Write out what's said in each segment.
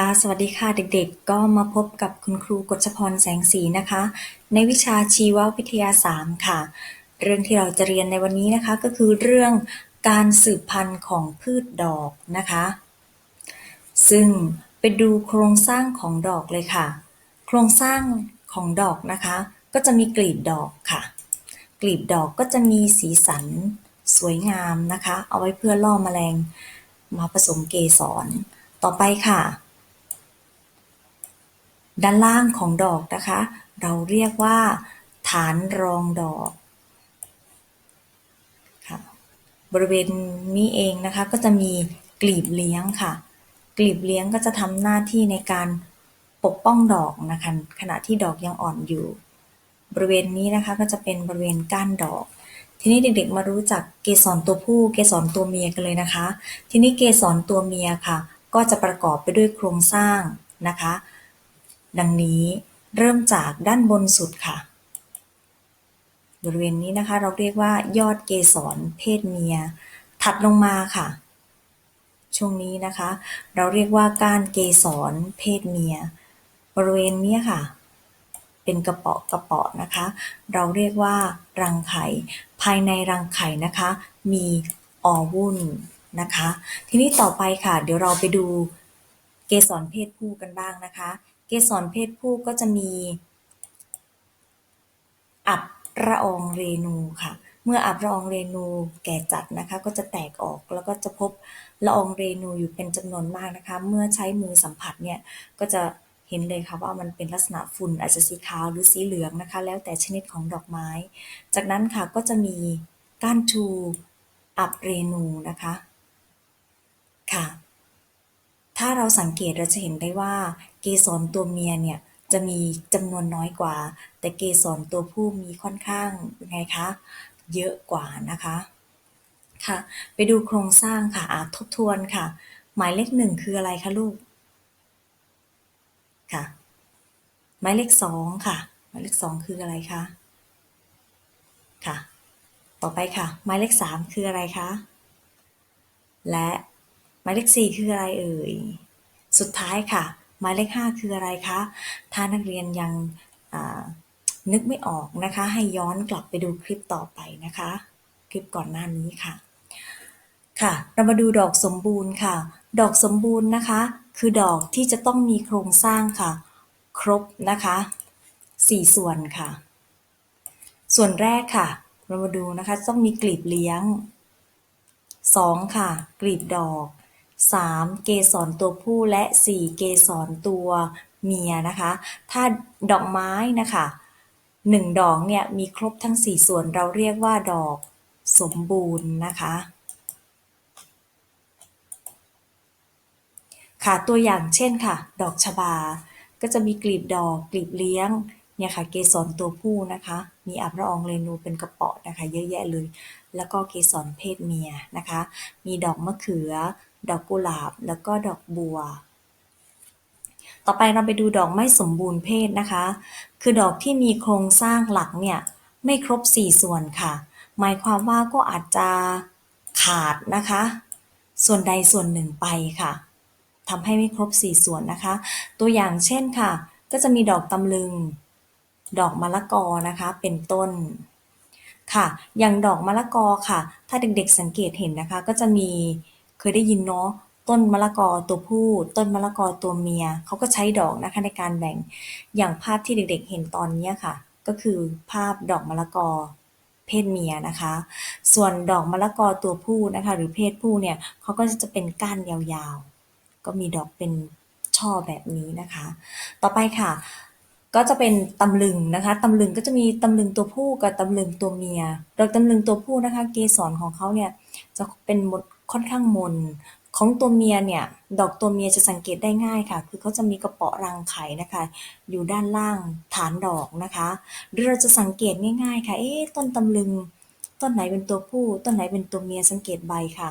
ค่ะ สวัสดีค่ะเด็กๆ ก็มาพบกับคุณครูกฤษพรแสงสีนะคะ ในวิชาชีววิทยา 3 ค่ะ เรื่องที่เราจะเรียนในวันนี้นะคะ ก็คือเรื่องการสืบพันธุ์ของพืชดอกนะคะ ซึ่งไปดูโครงสร้างของดอกเลยค่ะ โครงสร้างของดอกนะคะ ก็จะมีกลีบดอกค่ะ กลีบดอกก็จะมีสีสันสวยงามนะคะ เอาไว้เพื่อล่อแมลงมาผสมเกสรต่อไปค่ะ ด้านล่างของดอกนะคะ เราเรียกว่า ฐานรองดอกค่ะบริเวณนี้เองนะคะก็จะมีกลีบเลี้ยงค่ะ กลีบเลี้ยงก็จะทำหน้าที่ในการปกป้องดอกนะคะขณะที่ดอกยังอ่อนอยู่ บริเวณนี้นะคะก็จะเป็นบริเวณก้านดอก ทีนี้เด็กๆมารู้จักเกสรตัวผู้เกสรตัวเมียกันเลยนะคะ ทีนี้เกสรตัวเมียค่ะ ก็จะประกอบไปด้วยโครงสร้างนะคะ ดังนี้เริ่มจากด้านบนสุดค่ะ บริเวณนี้นะคะเราเรียกว่ายอดเกสรเพศเมีย ถัดลงมาค่ะ ช่วงนี้นะคะ เราเรียกว่าก้านเกสรเพศเมีย บริเวณนี้ค่ะ เป็นกระเปาะกระเปาะนะคะ เราเรียกว่ารังไข่ ภายในรังไข่นะคะ มีอวุ่นนะคะ ทีนี้ต่อไปค่ะ เดี๋ยวเราไปดูเกสรเพศผู้กันบ้างนะคะ เกสรเพศผู้ก็จะมีอับละอองเรนูค่ะ เมื่ออับละอองเรนูแก่จัดนะคะ ก็จะแตกออกแล้วก็จะพบละอองเรนูอยู่เป็นจำนวนมากนะคะ เมื่อใช้มือสัมผัสเนี่ยก็จะเห็นเลยค่ะว่ามันเป็นลักษณะฝุ่นอาจจะสีขาวหรือสีเหลืองนะคะ แล้วแต่ชนิดของดอกไม้ จากนั้นค่ะก็จะมีก้านชูอับเรนูนะคะค่ะ ถ้าเราสังเกตเราจะเห็นได้ว่า เกสรตัวเมียเนี่ยจะมีจำนวนน้อยกว่า แต่เกสรตัวผู้มีค่อนข้างยังไงคะเยอะกว่านะคะค่ะ ไปดูโครงสร้างค่ะทบทวนค่ะ หมายเลขหนึ่งคืออะไรคะลูกค่ะ หมายเลขสองค่ะ หมายเลขสองคืออะไรคะค่ะ ต่อไปค่ะ หมายเลขสามคืออะไรคะและหมายเลขสี่คืออะไรเอ่ยสุดท้ายค่ะ มายเลขห้าคืออะไรคะ ถ้านักเรียนยังนึกไม่ออกนะคะ ให้ย้อนกลับไปดูคลิปต่อไปนะคะ คลิปก่อนหน้านี้ค่ะ ค่ะ เรามาดูดอกสมบูรณ์ค่ะ ดอกสมบูรณ์นะคะ คือดอกที่จะต้องมีโครงสร้างค่ะ ครบนะคะสี่ส่วนค่ะ ส่วนแรกค่ะ เรามาดูนะคะ ต้องมีกลีบเลี้ยง 2. ค่ะ กลีบดอก 3. เกสรตัวผู้และ 4. เกสรตัวเมียนะคะ ถ้าดอกไม้นะคะหนึ่งดอกเนี่ยมีครบทั้ง4ส่วนเราเรียกว่าดอกสมบูรณ์นะคะค่ะตัวอย่างเช่นค่ะ ดอกชบา ก็จะมีกลีบดอกกลีบเลี้ยงเนี่ยค่ะ เกสรตัวผู้นะคะ มีอับละอองเรนูเป็นกระเปาะนะคะ เยอะแยะเลย แล้วก็เกสรเพศเมียนะคะ มีดอกมะเขือ ดอกกุหลาบ แล้วก็ดอกบัว ต่อไปเราไปดูดอกไม่สมบูรณ์เพศนะคะ คือดอกที่มีโครงสร้างหลักเนี่ยไม่ครบ 4 ส่วนค่ะ หมายความว่าก็อาจจะขาดนะคะ ส่วนใดส่วนหนึ่งไปค่ะทำให้ไม่ครบ 4 ส่วนนะคะ ตัวอย่างเช่นค่ะ ก็จะมีดอกตำลึง ดอกมะละกอนะคะ เป็นต้นค่ะ อย่างดอกมะละกอค่ะ ถ้าเด็กๆสังเกตเห็นนะคะ ก็จะมี เคยได้ยินเนาะ ต้นมะละกอตัวผู้ ต้นมะละกอตัวเมีย เขาก็ใช้ดอกนะคะในการแบ่ง อย่างภาพที่เด็กๆเห็นตอนนี้ค่ะ ก็คือภาพดอกมะละกอเพศเมียนะคะ ส่วนดอกมะละกอตัวผู้นะคะ หรือเพศผู้เนี่ยเขาก็จะเป็นก้านยาวๆ ก็มีดอกเป็นช่อแบบนี้นะคะ ต่อไปค่ะ ก็จะเป็นตำลึงนะคะตำลึงก็จะมีตำลึงตัวผู้กับตำลึงตัวเมียดอกตำลึงตัวผู้นะคะ เกสรของเขาเนี่ยจะเป็นหมด ค่อนข้างมน ของตัวเมียเนี่ย ดอกตัวเมียจะสังเกตได้ง่ายค่ะ คือเขาจะมีกระเปาะรังไข่นะคะ อยู่ด้านล่างฐานดอกนะคะ หรือเราจะสังเกตง่าย ๆ ค่ะ เอ๊ะต้นตำลึง ต้นไหนเป็นตัวผู้ ต้นไหนเป็นตัวเมียสังเกตใบค่ะ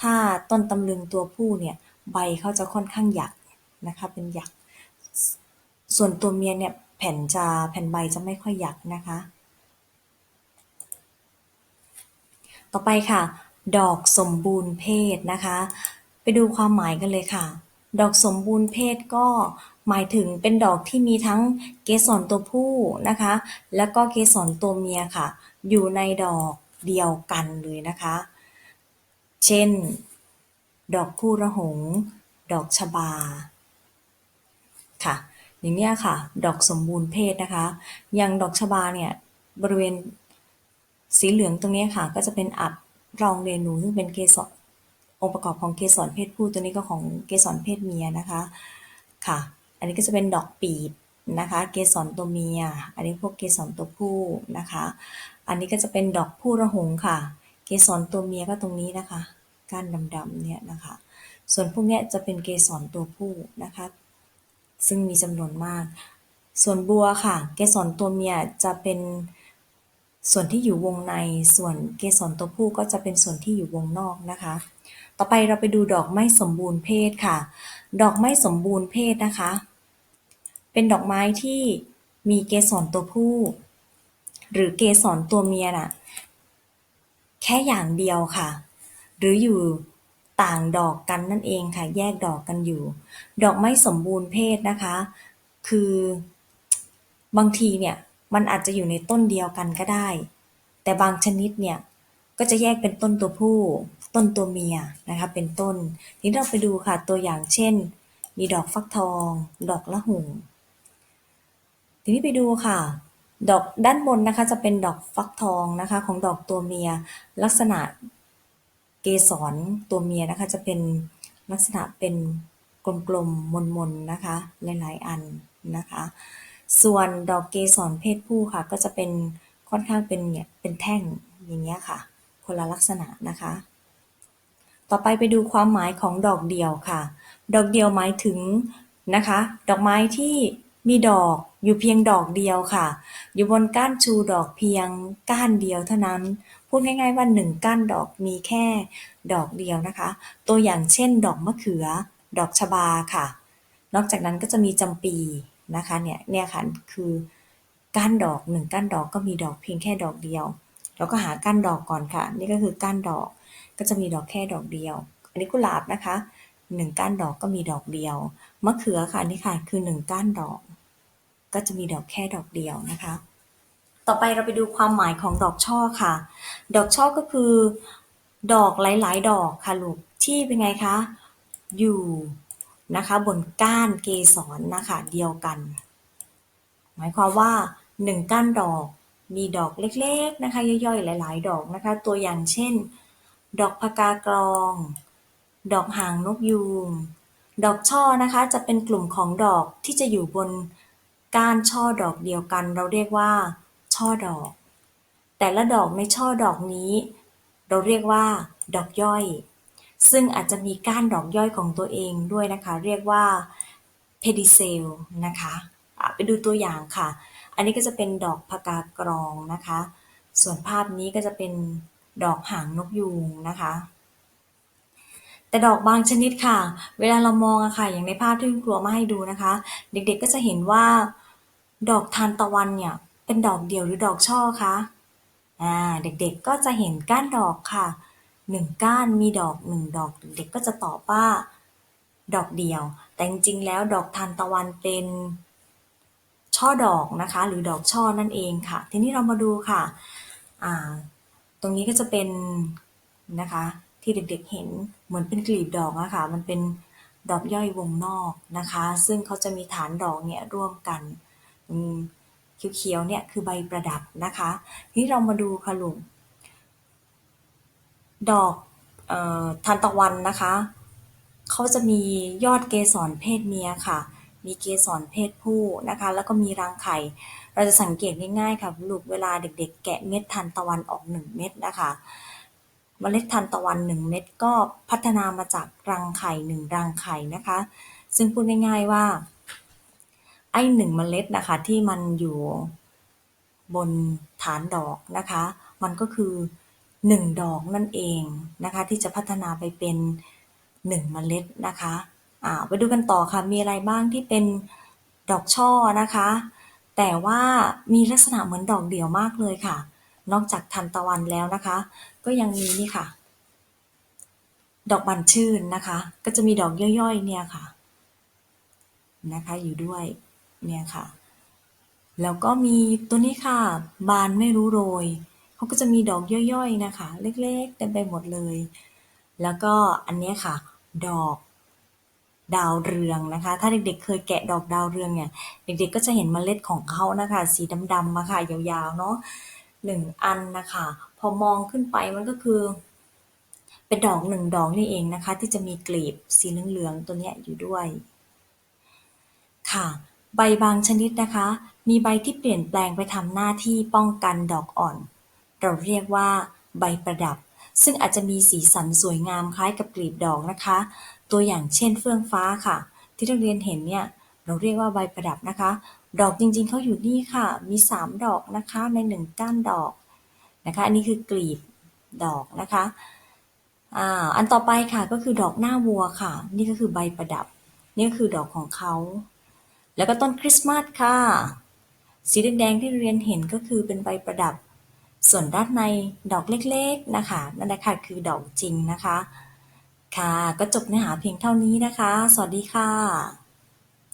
ถ้าต้นตำลึงตัวผู้เนี่ยใบเขาจะค่อนข้างหยักนะคะ เป็นหยัก ส่วนตัวเมียเนี่ยแผ่นจะแผ่นใบจะไม่ค่อยหยักนะคะ ต่อไปค่ะ ดอกสมบูรณ์เพศนะคะ ไปดูความหมายกันเลยค่ะ ดอกสมบูรณ์เพศก็หมายถึงเป็นดอกที่มีทั้งเกสรตัวผู้นะคะ แล้วก็เกสรตัวเมียค่ะ อยู่ในดอกเดียวกันเลยนะคะ เช่น ดอกผู้ระหง ดอกชบา ค่ะ อย่างเนี้ยค่ะ ดอกสมบูรณ์เพศนะคะ อย่างดอกชบาเนี่ย บริเวณสีเหลืองตรงนี้ค่ะ ก็จะเป็นอับ รองเรนูซึ่งเป็นเกสรองค์ประกอบของเกสรเพศผู้ตัวนี้ก็ของเกสรเพศเมียนะคะค่ะ อันนี้ก็จะเป็นดอกปีบนะคะ เกสรตัวเมีย อันนี้พวกเกสรตัวผู้นะคะ อันนี้ก็จะเป็นดอกผู้ระหงค่ะ เกสรตัวเมียก็ตรงนี้นะคะ ก้านดำๆเนี่ยนะคะ ส่วนพวกเนี้ยจะเป็นเกสรตัวผู้นะคะ ซึ่งมีจำนวนมาก ส่วนบัวค่ะ เกสรตัวเมียจะเป็น ส่วนที่อยู่วงใน ส่วนเกสรตัวผู้ก็จะเป็นส่วนที่อยู่วงนอกนะคะ ต่อไปเราไปดูดอกไม่สมบูรณ์เพศค่ะ ดอกไม่สมบูรณ์เพศนะคะ เป็นดอกไม้ที่มีเกสรตัวผู้ หรือเกสรตัวเมียน่ะ แค่อย่างเดียวค่ะ หรืออยู่ต่างดอกกันนั่นเองค่ะ แยกดอกกันอยู่ ดอกไม่สมบูรณ์เพศนะคะ คือบางทีเนี่ย มันอาจจะอยู่ในต้นเดียวกันก็ได้ แต่บางชนิดเนี่ยก็จะแยกเป็นต้นตัวผู้ ต้นตัวเมียนะคะเป็นต้นทีนี้เราไปดูค่ะตัวอย่างเช่น มีดอกฟักทอง ดอกละหุ่งทีนี้ไปดูค่ะ ดอกด้านบนนะคะจะเป็นดอกฟักทองนะคะของดอกตัวเมีย ลักษณะเกสรตัวเมียนะคะจะเป็นลักษณะเป็นกลมๆมนๆนะคะหลายๆอันนะคะ ส่วนดอกเกสรเพศผู้ค่ะ ก็จะเป็นค่อนข้างเป็นเนี่ยเป็นแท่งอย่างเงี้ยค่ะ คนละลักษณะนะคะ ต่อไปไปดูความหมายของดอกเดียวค่ะ ดอกเดียวหมายถึงนะคะ ดอกไม้ที่มีดอกอยู่เพียงดอกเดียวค่ะ อยู่บนก้านชูดอกเพียงก้านเดียวเท่านั้น พูดง่ายๆว่าหนึ่งก้านดอกมีแค่ดอกเดียวนะคะ ตัวอย่างเช่น ดอกมะเขือ ดอกชบาค่ะ นอกจากนั้นก็จะมีจำปี นะคะเนี่ยเนี่ยค่ะคือก้านดอกหนึ่งก้านดอกก็มีดอกเพียงแค่ดอกเดียว เราก็หาก้านดอกก่อนค่ะ นี่ก็คือก้านดอกก็จะมีดอกแค่ดอกเดียว อันนี้กุหลาบนะคะหนึ่งก้านดอกก็มีดอกเดียวมะเขือค่ะนี่ค่ะคือหนึ่งก้านดอก ก็จะมีดอกแค่ดอกเดียวนะคะ ต่อไปเราไปดูความหมายของดอกช่อค่ะ ดอกช่อก็คือ ดอกหลาย ๆ ดอกค่ะลูกที่เป็นไงคะอยู่ นะคะ บนก้านเกสรนะคะเดียวกัน หมายความว่าหนึ่งก้านดอกมีดอกเล็กๆนะคะย่อยๆ หลาย ๆ ดอกนะคะ ตัวอย่างเช่น ดอกพกากรอง ดอกหางนกยูงดอกช่อนะคะจะเป็นกลุ่มของดอกที่จะอยู่บนก้านช่อดอกเดียวกัน เราเรียกว่า ช่อดอก แต่ละดอกในช่อดอกนี้ เราเรียกว่า ดอกย่อย ซึ่งอาจจะมีก้านดอกย่อยของตัวเองด้วยนะคะ เรียกว่าเพดิเซลนะคะไปดูตัวอย่างค่ะ อันนี้ก็จะเป็นดอกพกากรองนะคะ ส่วนภาพนี้ก็จะเป็นดอกหางนกยูงนะคะ แต่ดอกบางชนิดค่ะ เวลาเรามองอะค่ะ อย่างในภาพที่คุณครูเอามาให้ดูนะคะ เด็กๆก็จะเห็นว่า ดอกทานตะวันเนี่ย เป็นดอกเดี่ยวหรือดอกช่อคะอ่า เด็กๆก็จะเห็นก้านดอกค่ะ หนึ่งก้านมีดอกหนึ่งดอก เด็ก ๆ ก็จะตอบว่าดอกเดียว แต่จริงๆแล้วดอกทานตะวันเป็นช่อดอกนะคะ หรือดอกช่อนั่นเองค่ะ ทีนี้เรามาดูค่ะตรงนี้ก็จะเป็นนะคะที่เด็กๆเห็นเหมือนเป็นกลีบดอกอะค่ะมันเป็นดอกย่อยวงนอกนะคะ ซึ่งเขาจะมีฐานดอกเนี่ยร่วมกันเขียวๆเนี่ยคือใบประดับนะคะ ทีนี้เรามาดูค่ะลุง ดอกออทานตะวันนะคะ เขาจะมียอดเกสรเพศเมียค่ะ มีเกสรเพศผู้นะคะ แล้วก็มีรังไข่ เราจะสังเกตง่ายๆค่ะลูกเวลาเด็กๆ แกะเม็ดทานตะวันออกหนึ่งเม็ดนะคะเมล็ดทานตะวันหนึ่งเม็ดก็พัฒนามาจากรังไข่หนึ่งรังไข่นะคะ ซึ่งพูดง่าย ๆว่าไอ้หนึ่งเมล็ดนะคะที่มันอยู่บนฐานดอกนะคะ มันก็คือ หนึ่งดอกนั่นเองนะคะ ที่จะพัฒนาไปเป็นหนึ่งเมล็ดนะคะอ่าไปดูกันต่อค่ะ มีอะไรบ้างที่เป็นดอกช่อนะคะ แต่ว่ามีลักษณะเหมือนดอกเดี่ยวมากเลยค่ะ นอกจากทันตะวันแล้วนะคะ ก็ยังมีนี่ค่ะ ดอกบันชื่นนะคะ ก็จะมีดอกย่อยๆเนี่ยค่ะนะคะอยู่ด้วยเนี่ยค่ะ แล้วก็มีตัวนี้ค่ะ บานไม่รู้โรย เขาก็จะมีดอกย่อยๆนะคะ เล็กๆเต็มไปหมดเลย แล้วก็อันนี้ค่ะ ดอกดาวเรืองนะคะ ถ้าเด็กๆ เคยแกะดอกดาวเรืองเนี่ย เด็กๆ ก็จะเห็นเมล็ดของเขานะคะ สีดำๆมาค่ะ ยาวๆ เนาะหนึ่งอันนะคะ พอมองขึ้นไปมันก็คือ เป็นดอกหนึ่งดอกนี่เองนะคะ ที่จะมีกลีบสีเหลืองๆ ตัวเนี้ยอยู่ด้วย ค่ะ ใบบางชนิดนะคะ มีใบที่เปลี่ยนแปลงไปทำหน้าที่ป้องกันดอกอ่อน เราเรียกว่า ใบประดับ ซึ่งอาจจะมีสีสันสวยงามคล้ายกับกลีบดอกนะคะ ตัวอย่างเช่นเฟื่องฟ้าค่ะ ที่นักเรียนเห็นเนี่ยเราเรียกว่าใบประดับนะคะ ดอกจริงๆเขาอยู่นี่ค่ะ มี 3 ดอกนะคะใน 1 ก้านดอกนะคะอันนี้คือกลีบดอกนะคะอ่าอันต่อไปค่ะก็คือดอกหน้าวัวค่ะ นี่ก็คือใบประดับ นี่ก็คือดอกของเขา แล้วก็ต้นคริสต์มาสค่ะ สีแดงๆที่เรียนเห็นก็คือเป็นใบประดับ ส่วนด้านในดอกเล็กๆนะคะนั่นแหละค่ะคือดอกจริงนะคะ ค่ะก็จบเนื้อหาเพียงเท่านี้นะคะ สวัสดีค่ะ